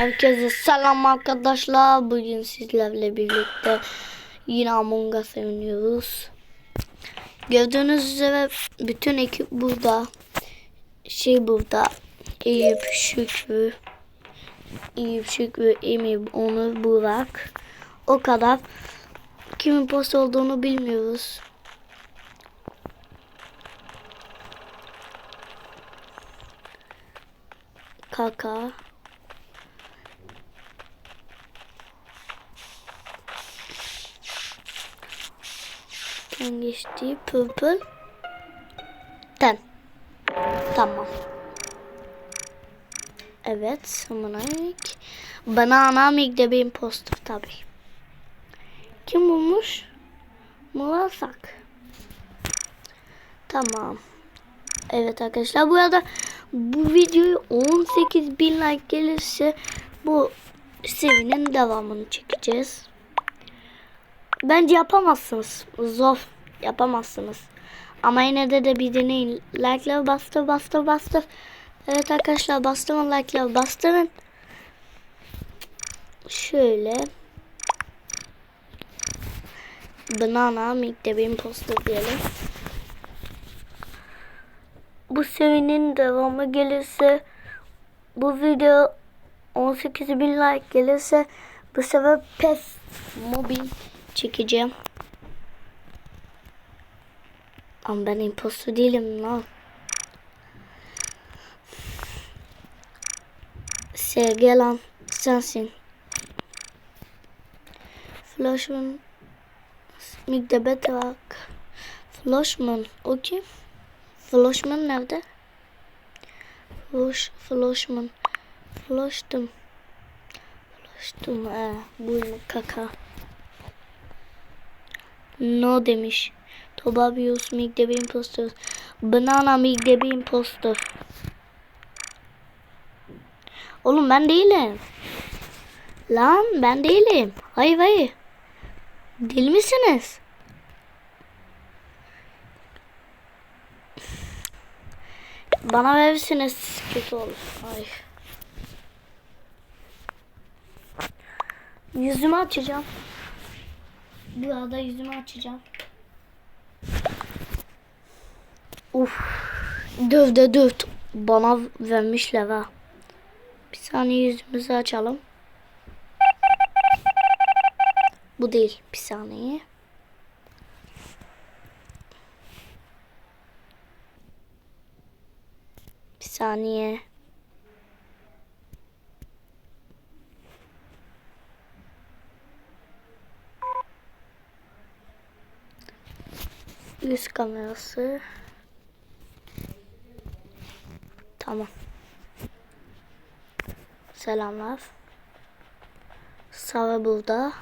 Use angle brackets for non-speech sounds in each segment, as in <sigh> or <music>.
Herkese selam arkadaşlar. Bugün sizlerle birlikte yine Among Us oynuyoruz. Gördüğünüz üzere bütün ekip burada. Şey burada. Eyüp, Şükrü, Eyüp, Şükrü, Emir, Onur, Burak. O kadar. Kimin post olduğunu bilmiyoruz. Kaka. Ben geçti. Purple. Ten. Tamam. Evet. Summonik. Banana Mig'de bir imposter tabi. Kim bulmuş? Murasak. Tamam. Evet arkadaşlar bu arada bu videoyu 18 bin like gelirse bu serinin devamını çekeceğiz. Bence yapamazsınız. Zor yapamazsınız. Ama yine de de bir deneyin. Like'ları bastır bastır bastır. Evet arkadaşlar bastırın like'ları bastırın. Şöyle. Banana Mik'te benim poster diyelim. Bu serinin devamı gelirse bu video 18 bin like gelirse bu sefer PES mobil çekeceğim. Ama ben imposter değilim lan. Sevgi lan sensin. Flashman Migdebet bak. Flashman o kim? Flashman nerede? Flash, Flashman. Flash'tım. Flash'tım. Ee, bu kaka. No demiş. Tobabius Mig'de bir impostor. Banana Mig'de bir impostor. Oğlum ben değilim. Lan ben değilim. Hayır hayır. Deli misiniz? Bana verirseniz kötü olur. Ay. Yüzümü açacağım. Bu arada yüzümü açacağım. Uf. Döv de döv. Bana vermişler ha. Bir saniye yüzümüzü açalım. Bu değil. Bir saniye. Bir saniye. Yüz kamerası. Tamam. Selamlar. Sava burada.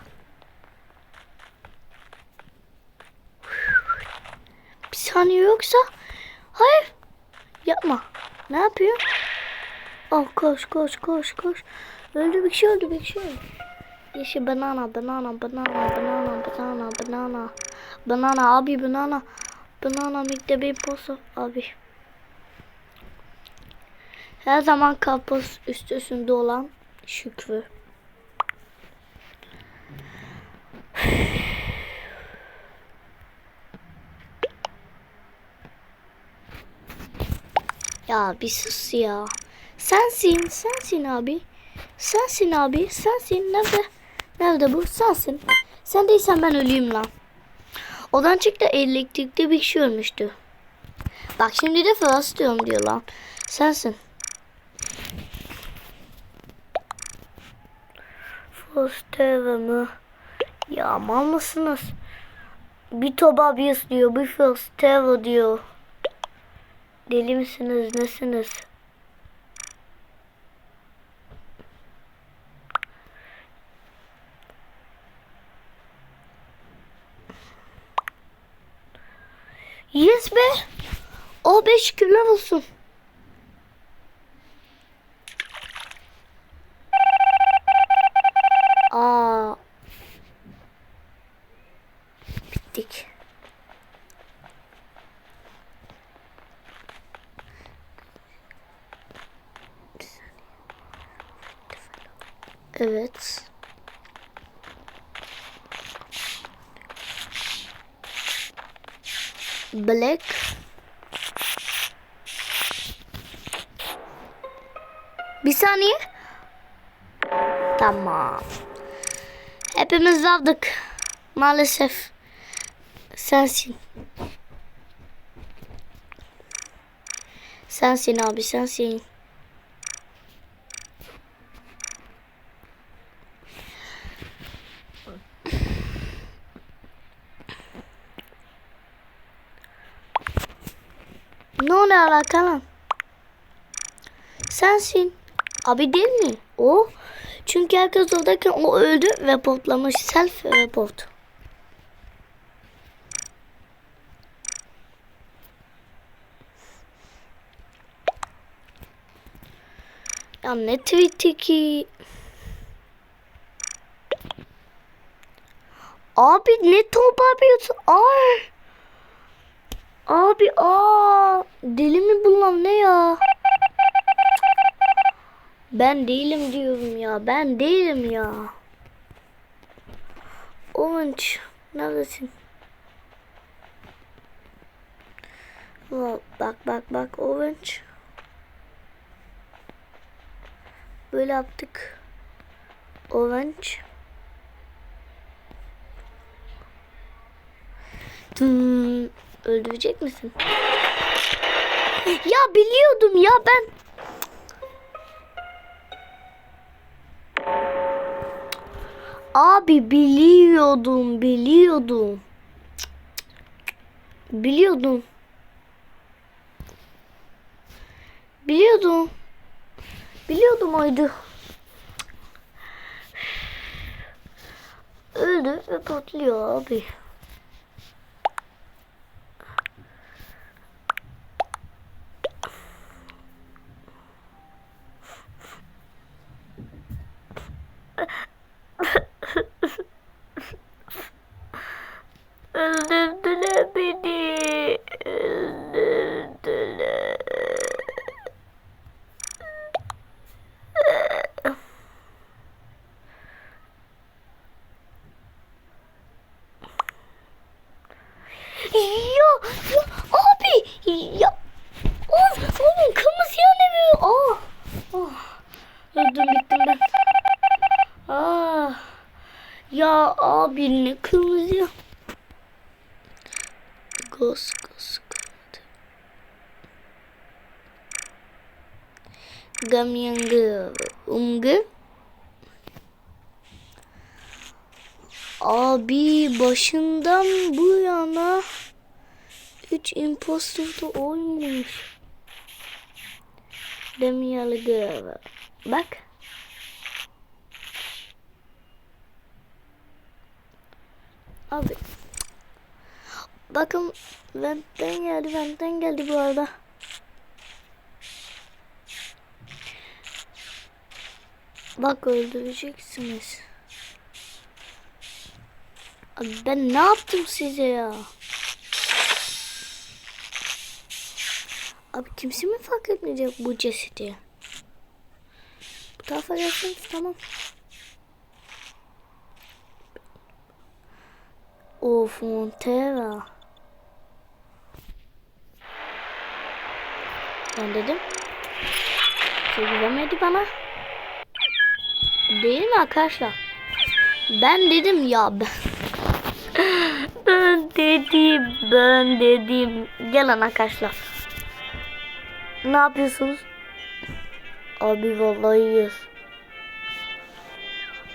Bir saniye yoksa. Hayır. Yapma. Ne yapıyor? Oh koş koş koş koş. Öldü bir şey öldü bir şey öldü. Yeşil banana banana banana banana banana banana. Banana abi banana. Banana mikte bir posa abi. Her zaman kapos üstüsünde olan Şükrü. <sighs> Ya bir sus ya. Sensin, sensin abi. Sensin abi, sensin. Nerede? Nerede bu? Sensin. Sen değilsen ben öleyim lan. Odan çıktı elektrikte bir kişi ölmüştü. Bak şimdi de Frost diyorum diyor lan. Sensin. Frosteva mı? Ya mısınız? Bir Tobabius diyor, bir Frosteva diyor. Deli misiniz, nesiniz? Yes be. O beş şükürler olsun. Aa. Bittik. Evet. Black. Bir saniye. Tamam. Hepimiz aldık. Maalesef. Sensin. Sensin abi sensin. Ne oluyor alaka lan? Sensin. Abi değil mi? O. Çünkü herkes oradayken o öldü ve potlamış. Self report. Ya ne tweet'i ki? Abi ne top yapıyorsun? Ay. Abi aa deli mi bunlar ne ya? Ben değilim diyorum ya. Ben değilim ya. Orange neredesin? Bak bak bak Orange. Böyle yaptık. Orange. Hmm, öldürecek misin? Ya biliyordum ya ben. Abi biliyordum, biliyordum. Biliyordum. Biliyordum. Biliyordum oydu. Öldü ve patlıyor abi. Öldürdüler beni. Öldürdüler. Ya, ya abi ya of oğlum kırmızı ya ne böyle ah ah öldüm bittim ben ah ya abi ne kırmızı ya Gos gos Gamyangı umgu Abi başından bu yana 3 impostor da oymuş. Demiyalı Bak. Abi. Bakın Vent'ten geldi. Vent'ten geldi bu arada. Bak öldüreceksiniz. Abi ben ne yaptım size ya? Abi kimse mi fark etmeyecek bu cesedi? Bu tarafa gelseniz tamam. O Fontera. Ben dedim. Şey güvenmedi bana. Değil mi arkadaşlar? Ben dedim ya ben. Ben dedim, ben dedim. Gelin arkadaşlar. Ne yapıyorsunuz? Abi vallahi iyiyiz.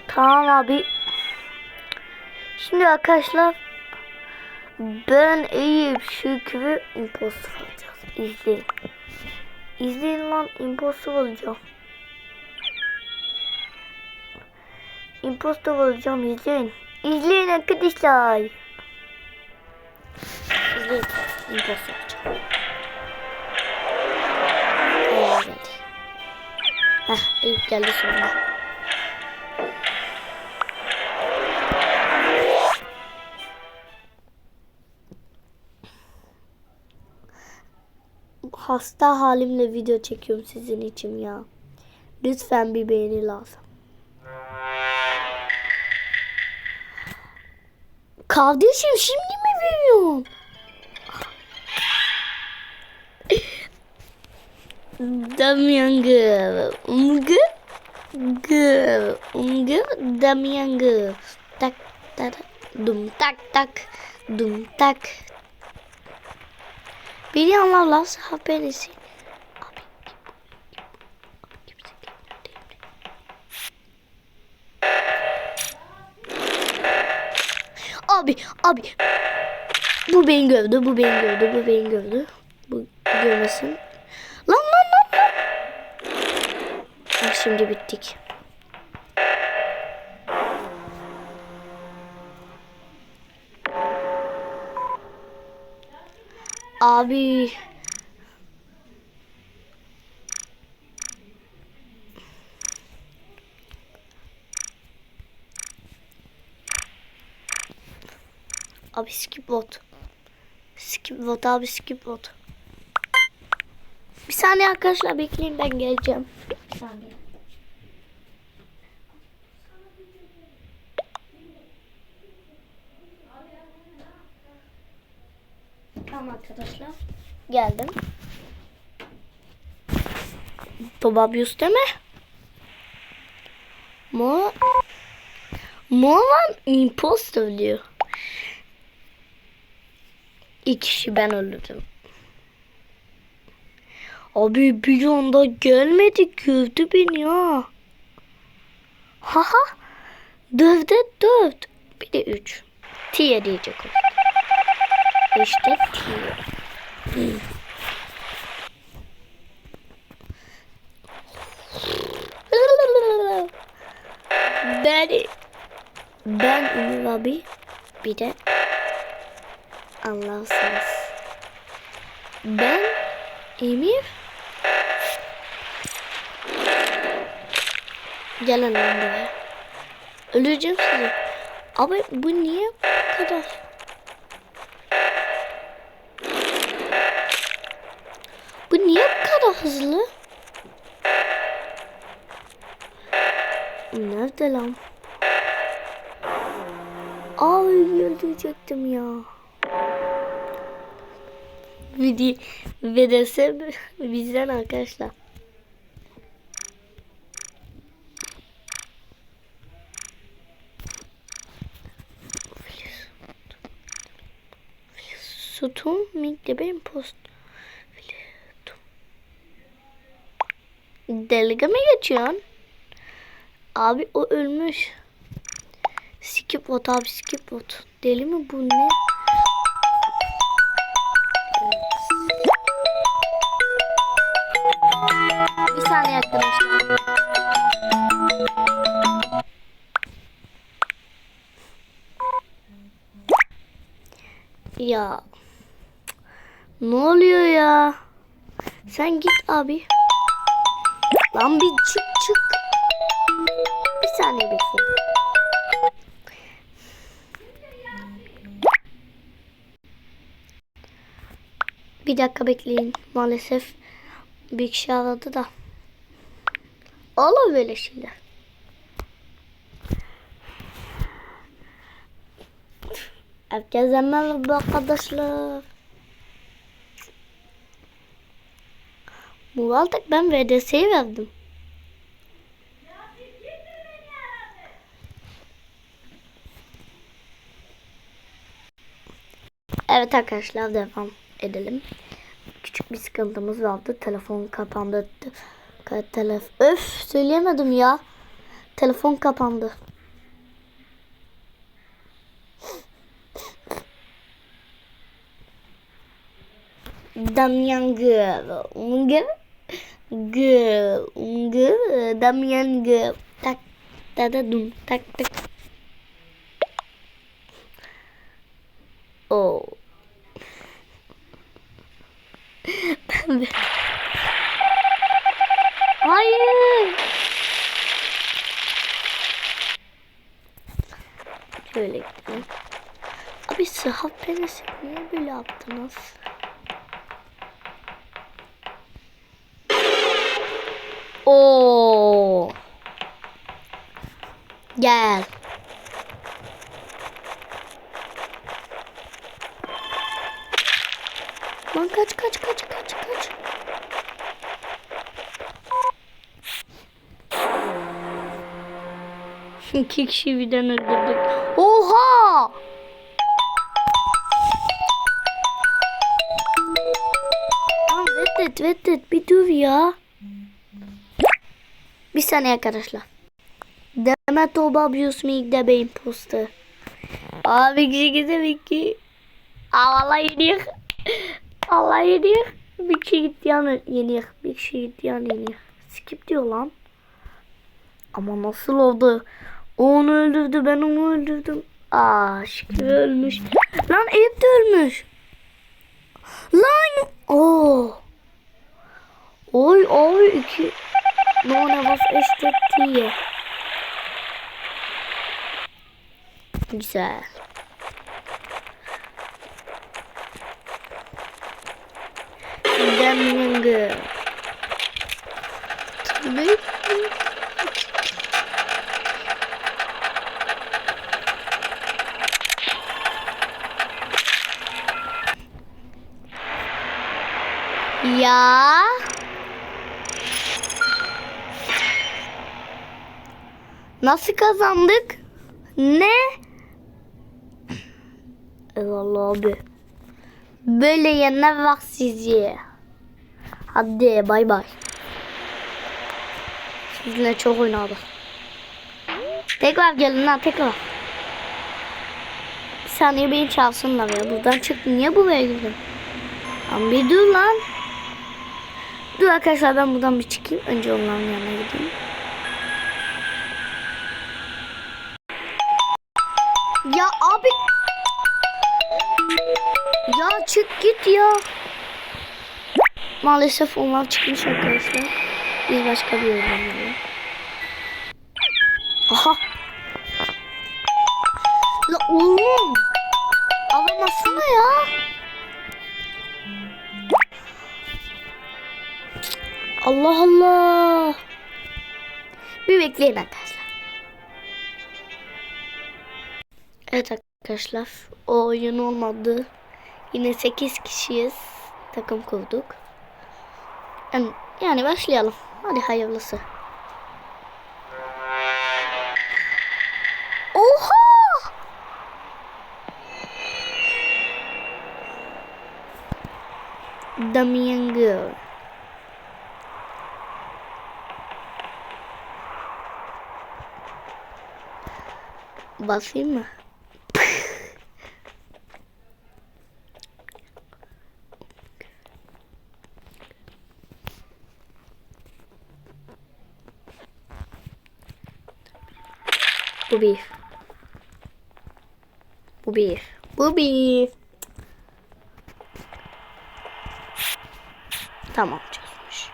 Tamam abi. Şimdi arkadaşlar ben Eyüp Şükrü impostor alacağız. İzleyin. İzleyin lan impostor alacağım. Impostor alacağım izleyin. İzleyin arkadaşlar. İzleyin. Impostor alacağım. Evet. Heh, Eyüp geldi sonunda. Hasta halimle video çekiyorum sizin için ya. Lütfen bir beğeni lazım. Kardeşim şimdi mi veriyorsun? Damian gı. Umgı. Gı. Umgı. Damian gı. Tak tak. Dum tak tak. Dum tak. Bir yanlarla haberisi. Abi abi. Bu beni gövdü, bu beni gövdü, bu beni gövdü. Bu görmesin. Lan lan lan lan. Ah, şimdi bittik. Abi. Abi skip bot. Skip bot abi skip bot. Bir saniye arkadaşlar bekleyin ben geleceğim. Bir saniye. Tamam arkadaşlar. Geldim. Tobabius deme. Mo Molan imposter diyor. İki kişi ben öldürdüm. Abi bir anda gelmedi gördü beni ya. Haha. Dövde dövd. Bir de üç. Tiye diyecek o. İşte tiye. Hmm. Ben ben Ümit abi bir de Allah'sınız. Ben Emir Gelin lan buraya. Öleceğim sizi. Abi bu niye bu kadar? Bu niye bu kadar hızlı? Nerede lan? Ay öldürecektim ya. Video VDS bizden arkadaşlar. Sütun mikte benim post. Delga mı geçiyorsun? Abi o ölmüş. Skip bot abi skip bot. Deli mi bu ne? Saniye. Ya. Ne oluyor ya? Sen git abi. Lan bir çık çık. Bir saniye bekle. Bir dakika bekleyin. Maalesef bir kişi aradı da. Olur böyle şeyler. Herkese merhaba arkadaşlar. Bu ben VDS'yi verdim. Evet arkadaşlar devam edelim. Küçük bir sıkıntımız vardı. Telefon kapandı. Telef Öf söyleyemedim ya. Telefon kapandı. Damian Girl. Girl. Girl. Girl. Damian Girl. Tak. Da da dum. Tak tak. Oh. <laughs> Hayır. Şöyle gidelim. Abi sıhhat penisi niye böyle yaptınız? Oo. Gel. Lan kaç kaç kaç kaç kaç. İki kişi birden öldürdük. Oha! Reddet reddet bir dur ya. Bir saniye arkadaşlar. Demet Oba abuse me de beyin postu. Abi kişi güzel ki. Aa valla yeniyor. Allah yeniyor. Bir kişi gitti yani yeniyor. Bir kişi gitti yani yeniyor. Skip diyor lan. Ama nasıl oldu? O onu öldürdü ben onu öldürdüm. Aa şükür ölmüş. Lan Eyüp de ölmüş. Lan. Oo. Oy oy iki. No one was eşittiği. Güzel. Demlenge. Tabii. Ya. Nasıl kazandık? Ne? Eyvallah abi. Böyle yerine bak sizi. Hadi bay bay. Sizinle çok oynadık. Tekrar gelin lan tekrar. Bir saniye beni çalsınlar ya. Buradan çık. Niye buraya girdin? Lan bir dur lan. Dur arkadaşlar ben buradan bir çıkayım. Önce onların yanına gideyim. Ya abi. Ya çık git ya. Maalesef onlar çıkmış arkadaşlar. Biz başka bir yerden geliyor. Aha. La oğlum. Alamasana ya. Allah Allah. Bir bekleyin arkadaşlar. Evet arkadaşlar. O oyun olmadı. Yine 8 kişiyiz. Takım kurduk. Yani, başlayalım. Hadi hayırlısı. Oha! Damien Girl. Basayım mı? Bu bir. Bu bir. Bu bir. Tamam çözmüş.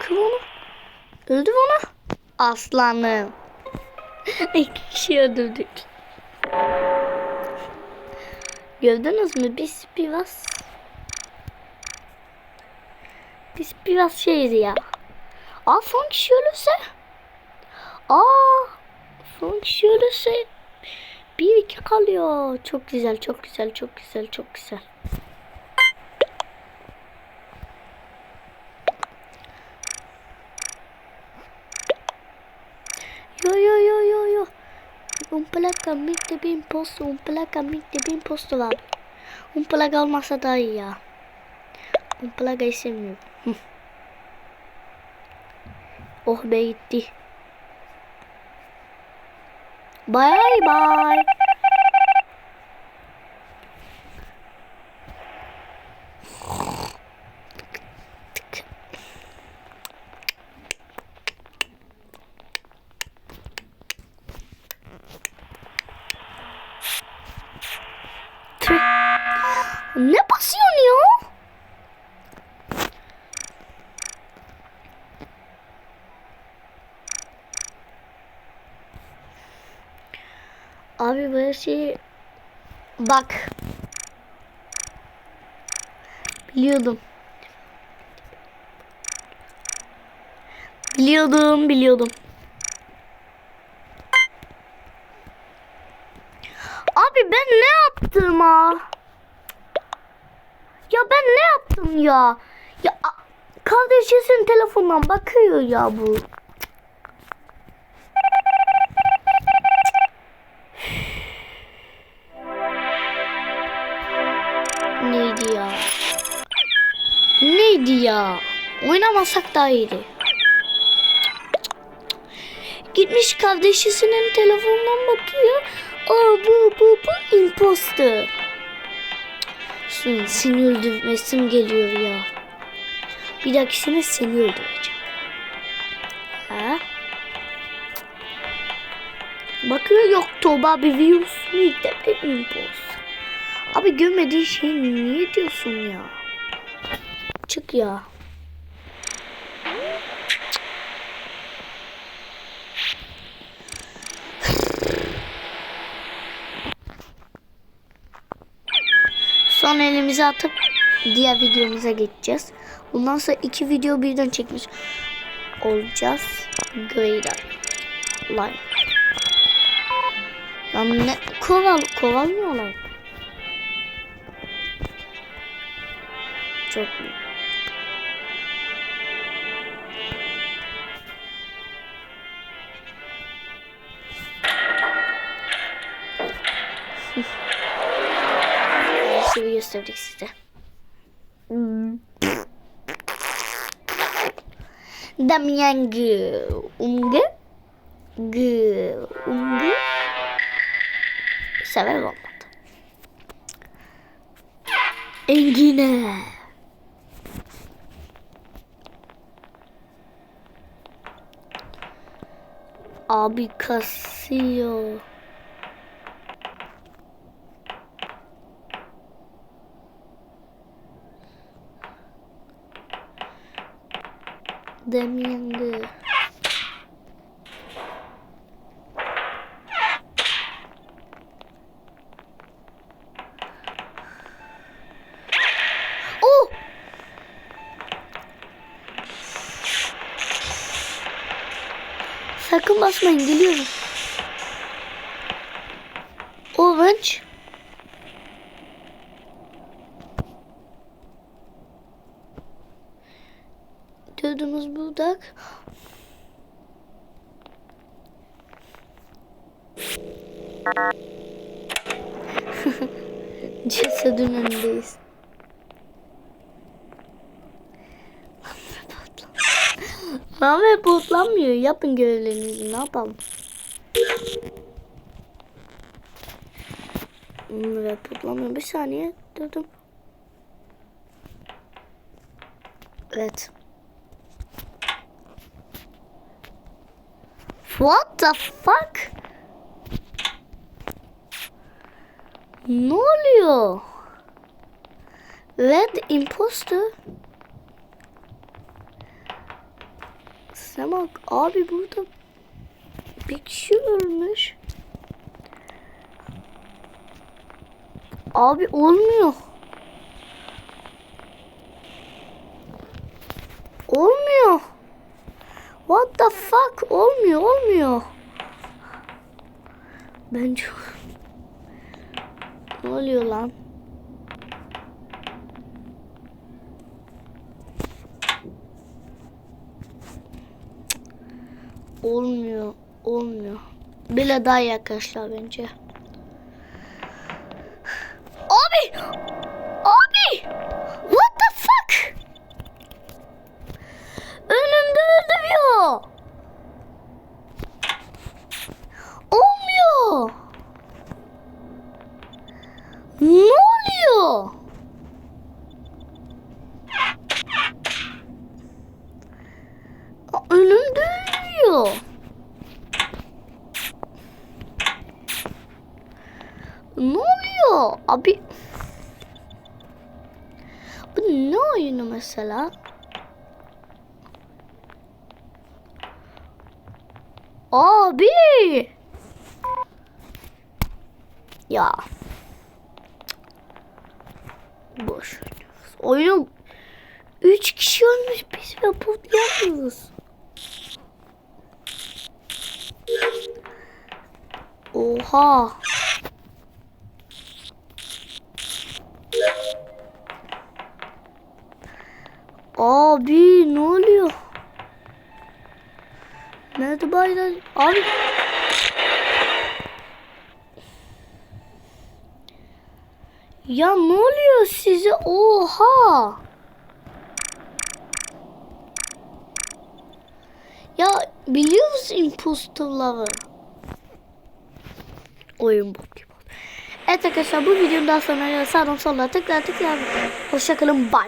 Kıv onu. Öldü onu. Aslanım. <laughs> İki kişi öldürdük. Gördünüz mü? Biz biraz biz biraz şeyiz ya. Aa son kişi ölürse Aa son kişi ölürse bir iki kalıyor. Çok güzel, çok güzel, çok güzel, çok güzel. Un placa de bin posto, un placa de bin posto var. Un placa olmasa daha iyi ya. Un placa istemiyorum. Hı. oh be gitti. Bye bye. Bak. Biliyordum. Biliyordum, biliyordum. Abi ben ne yaptım ha? Ya ben ne yaptım ya? Ya kardeşinin telefondan bakıyor ya bu. Oynamasak daha iyiydi. Gitmiş kardeşisinin telefonundan bakıyor. Aa bu bu bu imposter. Şimdi seni öldürmesim geliyor ya. Bir dahakisine seni öldüreceğim. Ha? Bakıyor yok Tuğba bir virüs ilk de ben imposter. Abi görmediğin şeyi niye diyorsun ya? Çık ya. Son elimizi atıp diğer videomuza geçeceğiz. Bundan sonra iki video birden çekmiş olacağız. Great Line. Lan ne koval kovalmıyorlar. Çok iyi. Gösterdik size. Damian G. Unge. G. Unge. Sever olmadı. Engine. Abi kasıyor. Damian G. Oh! Sakın basmayın geliyorum. Orange. Cesedin önündeyiz. Ahmet botlanmıyor. Yapın görevlerinizi. Ne yapalım? Ve botlanmıyor. Bir saniye. Durdum. Evet. What the fuck? Ne oluyor? Red imposter. Sen bak abi burada bir kişi ölmüş. Abi olmuyor. Olmuyor. What the fuck? Olmuyor, olmuyor. Ben çok... Ne oluyor lan? Olmuyor, olmuyor. Bile daha iyi arkadaşlar bence. boş oynuyoruz. Oyun 3 kişi olmuş biz ve bu yalnız. Oha. Abi ne oluyor? Nerede baylar? Abi Ya ne oluyor size? Oha. Ya biliyor musun imposterları? Oyun bu. Evet arkadaşlar bu videonun daha sonra sağdan sola tıklar tıklar. Hoşçakalın. Bye.